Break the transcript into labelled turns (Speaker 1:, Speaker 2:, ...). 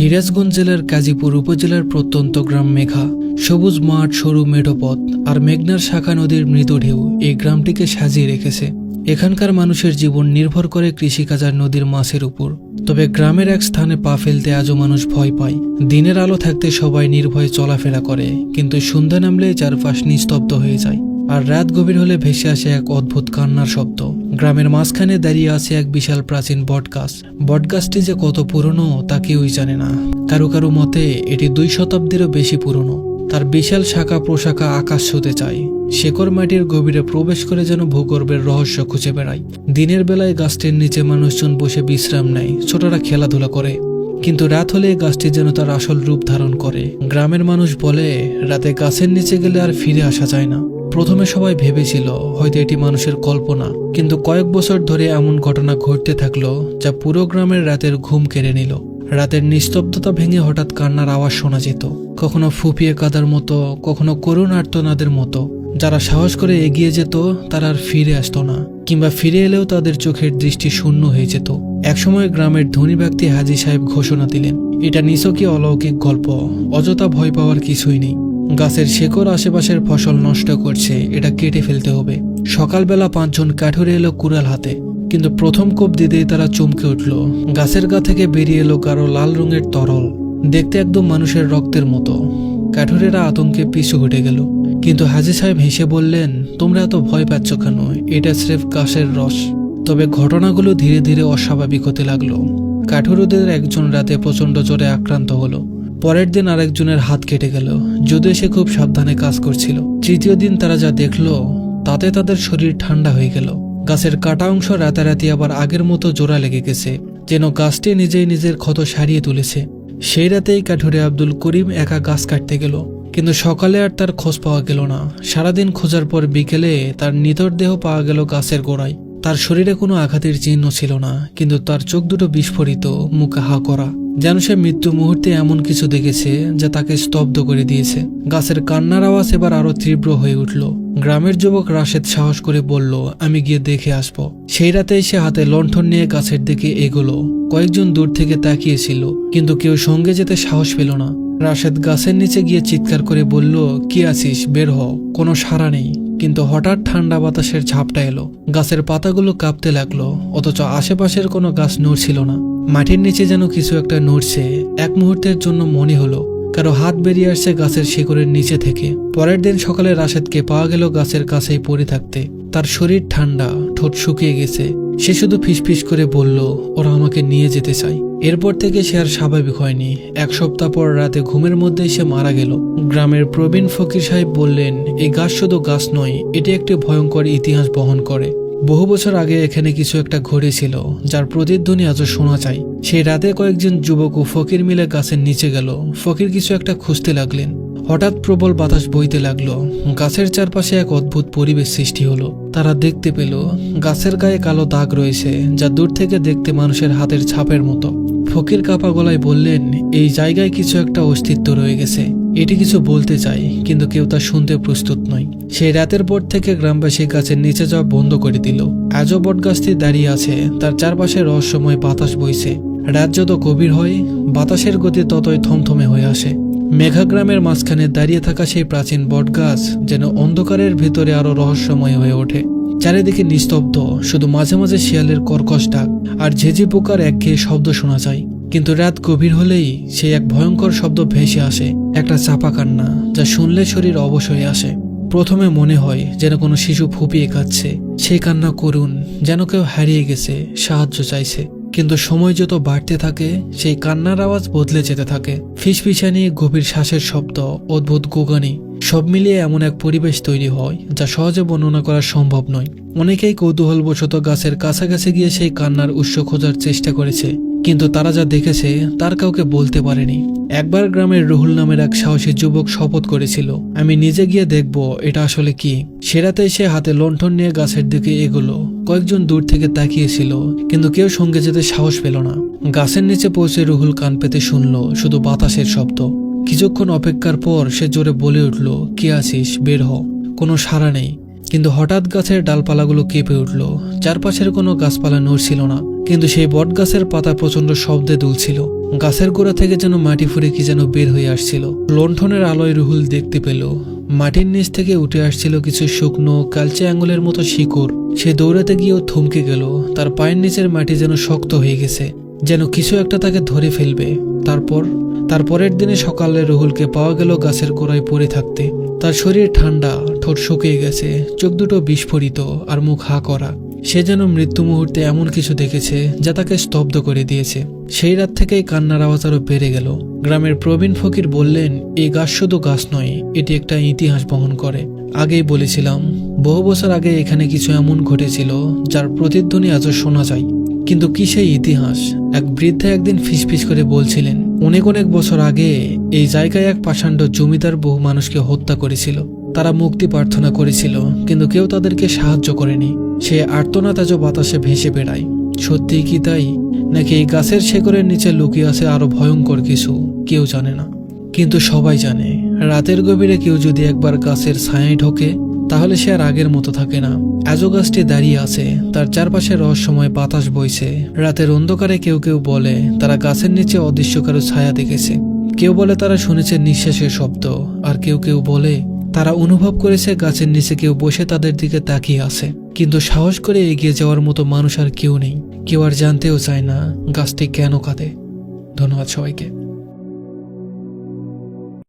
Speaker 1: সিরাজগঞ্জ জেলার কাজীপুর উপজেলার প্রত্যন্ত গ্রাম মেঘা। সবুজ মাঠ, সরু মেঠোপথ আর মেঘনার শাখা নদীর মৃত ঢেউ এই গ্রামটিকে সাজিয়ে রেখেছে। এখানকার মানুষের জীবন নির্ভর করে কৃষিকাজ আর নদীর মাছের উপর। তবে গ্রামের এক স্থানে পা ফেলতে আজও মানুষ ভয় পায়। দিনের আলো থাকতে সবাই নির্ভয়ে চলাফেরা করে, কিন্তু সন্ধ্যা নামলে চারপাশ নিস্তব্ধ হয়ে যায়। আর রাত গভীর হলে ভেসে আসে এক অদ্ভুত কান্নার শব্দ। গ্রামের মাঝখানে দাঁড়িয়ে আছে এক বিশাল প্রাচীন বটগাছ। বটগাছটি যে কত পুরনো তা কেউই জানে না। কারও কারও মতে, এটি দুই শতাব্দীরও বেশি পুরনো। তার বিশাল শাখা প্রশাখা আকাশ ছুতে চায়। শেকড় মাটির গভীরে প্রবেশ করে যেন ভূগর্ভের রহস্য খুঁজে বেড়ায়। দিনের বেলায় গাছটির নিচে মানুষজন বসে বিশ্রাম নেয়, ছোটরা খেলাধুলা করে। কিন্তু রাত হলে গাছটি যেন তার আসল রূপ ধারণ করে। গ্রামের মানুষ বলে, রাতে গাছের নিচে গেলে আর ফিরে আসা যায় না। প্রথমে সবাই ভেবেছিল হয়তো এটি মানুষের কল্পনা, কিন্তু কয়েক বছর ধরে এমন ঘটনা ঘটতে থাকল যা পুরো গ্রামের রাতের ঘুম কেড়ে নিল। রাতের নিস্তব্ধতা ভেঙে হঠাৎ কান্নার আওয়াজ শোনা যেত। কখনো ফুপিয়ে কাদার মতো, কখনো করুণ আর্তনাদের মতো। যারা সাহস করে এগিয়ে যেত, তারা আর ফিরে আসতো না, কিংবা ফিরে এলেও তাদের চোখের দৃষ্টি শূন্য হয়ে যেত। একসময় গ্রামের ধনী ব্যক্তি হাজি সাহেব ঘোষণা দিলেন, এটা নিছকই অলৌকিক গল্প, অযথা ভয় পাওয়ার কিছুই নেই। গাছের শেকড় আশেপাশের ফসল নষ্ট করছে, এটা কেটে ফেলতে হবে। সকালবেলা পাঁচজন কাঠুরে এলো কুড়াল হাতে, কিন্তু প্রথম কোপ দিতেই তারা চমকে উঠল। গাছের গা থেকে বেরিয়ে এলো কারও লাল রঙের তরল, দেখতে একদম মানুষের রক্তের মতো। কাঠুরেরা আতঙ্কে পিছু হটে গেল, কিন্তু হাজি সাহেব হেসে বললেন, তোমরা এত ভয় পাচ্ছ কেন? এটা স্রেফ গাছের রস। তবে ঘটনাগুলো ধীরে ধীরে অস্বাভাবিক হতে লাগল। কাঠুরুদের একজন রাতে প্রচণ্ড জ্বরে আক্রান্ত হলো। পরের দিন আরেকজনের হাত কেটে গেল। যদিও সে খুব সাবধানে কাজ করছিল। তৃতীয় দিন তারা যা দেখল, তাতে তাদের শরীর ঠান্ডা হয়ে গেল। গাছের কাটা অংশ রাতারাতি আবার আগের মতো জোড়া লেগে গেছে, যেন গাছটি নিজেই নিজের ক্ষত সারিয়ে তুলেছে। সেই রাতেই কাঠুরে আব্দুল করিম একা গাছ কাটতে গেল, কিন্তু সকালে আর তার খোঁজ পাওয়া গেল না। সারাদিন খোঁজার পর বিকেলে তার নিতর দেহ পাওয়া গেল গাছের গোড়ায়। তার শরীরে কোনো আঘাতের চিহ্ন ছিল না, কিন্তু তার চোখ দুটো বিস্ফোরিত, মুখে হা করা। যেন সে মৃত্যু মুহূর্তে এমন কিছু দেখেছে যা তাকে স্তব্ধ করে দিয়েছে। গাছের কান্নার আওয়াজ এবার আরও তীব্র হয়ে উঠল। গ্রামের যুবক রাশেদ সাহস করে বলল, আমি গিয়ে দেখে আসব। সেই রাতেই সে হাতে লণ্ঠন নিয়ে গাছের দিকে এগোলো। কয়েকজন দূর থেকে তাকিয়েছিল, কিন্তু কেউ সঙ্গে যেতে সাহস পেল না। রাশেদ গাছের নিচে গিয়ে চিৎকার করে বলল, কি আছিস? বের হ, কোনো সাড়া নেই। কিন্তু হঠাৎ ঠান্ডা বাতাসের ঝাপটা এলো। গাছের পাতাগুলো কাঁপতে লাগল, অথচ আশেপাশের কোনো গাছ নড়ছিল না। মাটির নিচে যেন কিছু একটা নড়ছে, এক মুহূর্তের জন্য মনে হলো, কারও হাত বেরিয়ে আসছে গাছের শিকড়ের নিচে থেকে। পরের দিন সকালে রাশেদকে পাওয়া গেল গাছের কাছেই পড়ে থাকতে। তার শরীর ঠান্ডা, ঠোঁট শুকিয়ে গেছে। সে শুধু ফিসফিস করে বলল, ওরা আমাকে নিয়ে যেতে চায়। এরপর থেকে সে আর স্বাভাবিক হয়নি। এক সপ্তাহ পর রাতে ঘুমের মধ্যে সে মারা গেল। গ্রামের প্রবীণ ফকির সাহেব বললেন, এই গাছ শুধু গাছ নয়, এটি একটি ভয়ঙ্কর ইতিহাস বহন করে। বহু বছর আগে এখানে কিছু একটা ঘটেছিল, যার প্রতিধ্বনি আজও শোনা যায়। সেই রাতে কয়েকজন যুবক ও ফকির মিলে গাছের নিচে গেল। ফকির কিছু একটা খুঁজতে লাগলেন। হঠাৎ প্রবল বাতাস বইতে লাগল। গাছের চারপাশে এক অদ্ভুত পরিবেশ সৃষ্টি হলো। তারা দেখতে পেল গাছের গায়ে কালো দাগ রয়েছে যা দূর থেকে দেখতে মানুষের হাতের ছাপের মতো। ফকির কাপা গলায় বললেন, এই জায়গায় কিছু একটা অস্তিত্ব রয়ে গেছে। এটি কিছু বলতে চাই, কিন্তু কেউ তা শুনতে প্রস্তুত নয়। সেই রাতের পর থেকে গ্রামবাসী গাছের নিচে যাওয়া বন্ধ করে দিল। আজও বটগাছটি দাঁড়িয়ে আছে, তার চারপাশে রহস্যময় বাতাস বইছে। রাত যত গভীর হয়, বাতাসের গতি ততই থমথমে হয়ে আসে। মেঘাগ্রামের মাঝখানে দাঁড়িয়ে থাকা সেই প্রাচীন বটগাছ যেন অন্ধকারের ভেতরে আরও রহস্যময় হয়ে ওঠে। চারিদিকে নিস্তব্ধ, শুধু মাঝে মাঝে শিয়ালের কর্কশ ডাক আর ঝেঝি পোকার একঘেয়ে শব্দ শোনা যায়। কিন্তু রাত গভীর হলেই সে এক ভয়ঙ্কর শব্দ ভেসে আসে, একটা চাপা কান্না যা শুনলে শরীর অবশ হয়ে আসে। প্রথমে মনে হয় যেন কোনো শিশু ফুপিয়ে কাচ্ছে সেই কান্না করুন যেন কেউ হারিয়ে গেছে, সাহায্য চাইছে। কিন্তু সময় যত বাড়তে থাকে, সেই কান্নার আওয়াজ বদলে যেতে থাকে। ফিসফিসানি, গভীর শ্বাসের শব্দ, অদ্ভুত গোগানি, সব মিলিয়ে এমন এক পরিবেশ তৈরি হয়, যা সহজে বর্ণনা করা সম্ভব নয়। অনেকেই কৌতূহলবশত গাছের কাছাকাছি গিয়ে সেই কান্নার উৎস খোঁজার চেষ্টা করেছে, কিন্তু তারা যা দেখেছে, তার কাউকে বলতে পারেনি। একবার গ্রামের রুহুল নামের এক সাহসী যুবক শপথ করেছিল, আমি নিজে গিয়ে দেখব এটা আসলে কি। সেরাতেই সে হাতে লণ্ঠন নিয়ে গাছের দিকে এগোলো। কয়েকজন দূর থেকে তাকিয়েছিল, কিন্তু কেউ সঙ্গে যেতে সাহস পেল না। গাছের নিচে পৌঁছে রুহুল কান পেতে শুনল শুধু বাতাসের শব্দ। কিছুক্ষণ অপেক্ষার পর সে জোরে বলে উঠল, কে আছিস? বের হ। কোনো সাড়া নেই। কিন্তু হঠাৎ গাছের ডালপালাগুলো কেঁপে উঠল। চারপাশের কোনো গাছপালা নড়ছিল না, কিন্তু সেই বট গাছের পাতা প্রচণ্ড শব্দে দুলছিল। গাছের গোড়া থেকে যেন মাটি ফুরে কি যেন বের হয়ে আসছিল। লণ্ঠনের আলোয় রুহুল দেখতে পেল, মাটির নিচ থেকে উঠে আসছিল কিছু শুকনো, কালচে আঙুলের মতো শিকড়। সে দৌড়াতে গিয়েও থমকে গেল। তার পায়ের নিচের মাটি যেন শক্ত হয়ে গেছে, যেন কিছু একটা তাকে ধরে ফেলবে। তারপর, তার পরের দিনে সকালে রুহুলকে পাওয়া গেল গাছের গোড়ায় পড়ে থাকতে। তার শরীর ঠান্ডা, ঠোঁট শুকিয়ে গেছে, চোখ দুটো বিস্ফোরিত আর মুখ হা করা। সে যেন মৃত্যু মুহূর্তে এমন কিছু দেখেছে যা তাকে স্তব্ধ করে দিয়েছে। সেই রাত থেকেই কান্নার আওয়াজ আরও বেড়ে গেল। গ্রামের প্রবীণ ফকির বললেন এই গাছ শুধু গাছ নয়, এটি একটা ইতিহাস বহন করে। আগেই বলেছিলাম বহু বছর আগে এখানে কিছু এমন ঘটেছিল যার প্রতিধ্বনি আজও শোনা যায়। কিন্তু কি সেই ইতিহাস? এক বৃদ্ধা একদিন ফিসফিস করে বলছিলেন, অনেক অনেক বছর আগে এই জায়গায় এক পাষাণ্ড জমিদার বহু মানুষকে হত্যা করেছিল। তারা মুক্তি প্রার্থনা করেছিল, কিন্তু কেউ তাদেরকে সাহায্য করেনি। সে আর্তনাদ আজও বাতাসে ভেসে বেড়ায়। সত্যি কি তাই? নাকি এই গাছের শেকড়ের নিচে লুকিয়ে আছে আরও ভয়ঙ্কর কিছু? কেউ জানে না। কিন্তু সবাই জানে, রাতের গভীরে কেউ যদি একবার গাছের ছায়ায় ঢোকে তাহলে সে আর আগের মতো থাকে না। আজও গাছটি দাঁড়িয়ে আছে, তার চারপাশে রহস্যময় বাতাস বইছে। রাতের অন্ধকারে কেউ কেউ বলে, তারা গাছের নিচে অদৃশ্য কারও ছায়া দেখেছে। কেউ বলে তারা শুনেছে নিঃশ্বাসের শব্দ, আর কেউ কেউ বলে, তারা অনুভব করেছে গাছের নিচে কেউ বসে তাদের দিকে তাকিয়ে আছে। কিন্তু সাহস করে এগিয়ে যাওয়ার মতো মানুষ আর কেউ নেই। কেউ আর জানতেও চায় না গাছটি কেন কাঁদে। ধন্যবাদ সবাইকে।